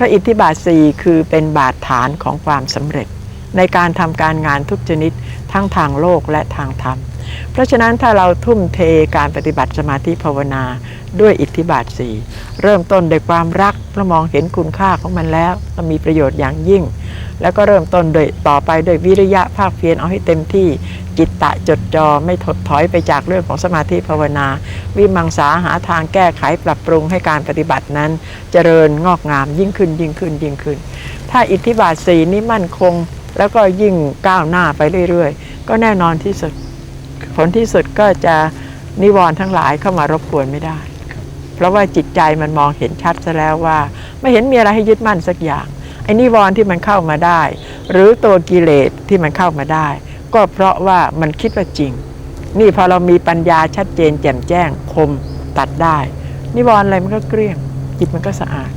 พระอิทธิบาทสี่คือเป็นบาทฐานของความสำเร็จ ในการทำการงานทุกชนิดทั้งทางโลกและทางธรรม เพราะฉะนั้นถ้าเราทุ่มเทการปฏิบัติสมาธิภาวนาด้วยอิทธิบาทสี่เริ่มต้นด้วยความรักเพราะมองเห็นคุณค่าของมันแล้วมันมีประโยชน์อย่างยิ่ง แล้วก็เริ่มต้นโดยต่อไปโดวยวิริยะภาคเพียรเอาให้เต็มที่จิตตะจดจอไม่ถดถอยไปจากเรื่องของสมาธิภาวนา วิมังสาหาทางแก้ไขปรับปรุงให้การปฏิบัตินั้น เจริญงอกงามยิ่งขึ้นยิ่งขึ้นยิ่งขึ้น ถ้าอิทธิบาทสีนี้มั่นคง แล้วก็ยิ่งก้าวหน้าไปเรื่อยๆ ก็แน่นอนที่สุด ผลที่สุดก็จะนิวรณ์ทั้งหลายเข้ามารบกวนไม่ได้ เพราะว่าจิตใจมันมองเห็นชัดซะแล้วว่า ไม่เห็นมีอะไรให้ยึดมั่นสักอย่างไอ้นิวรณ์ที่มันเข้ามาได้ หรือตัวกิเลสที่มันเข้ามาได้ ก็เพราะว่ามันคิดว่าจริง นี่พอเรามีปัญญาชัดเจนแจ่มแจ้งคมตัดได้ นิวรณ์อะไรมันก็เกลี้ยงจิตมันก็สะอาด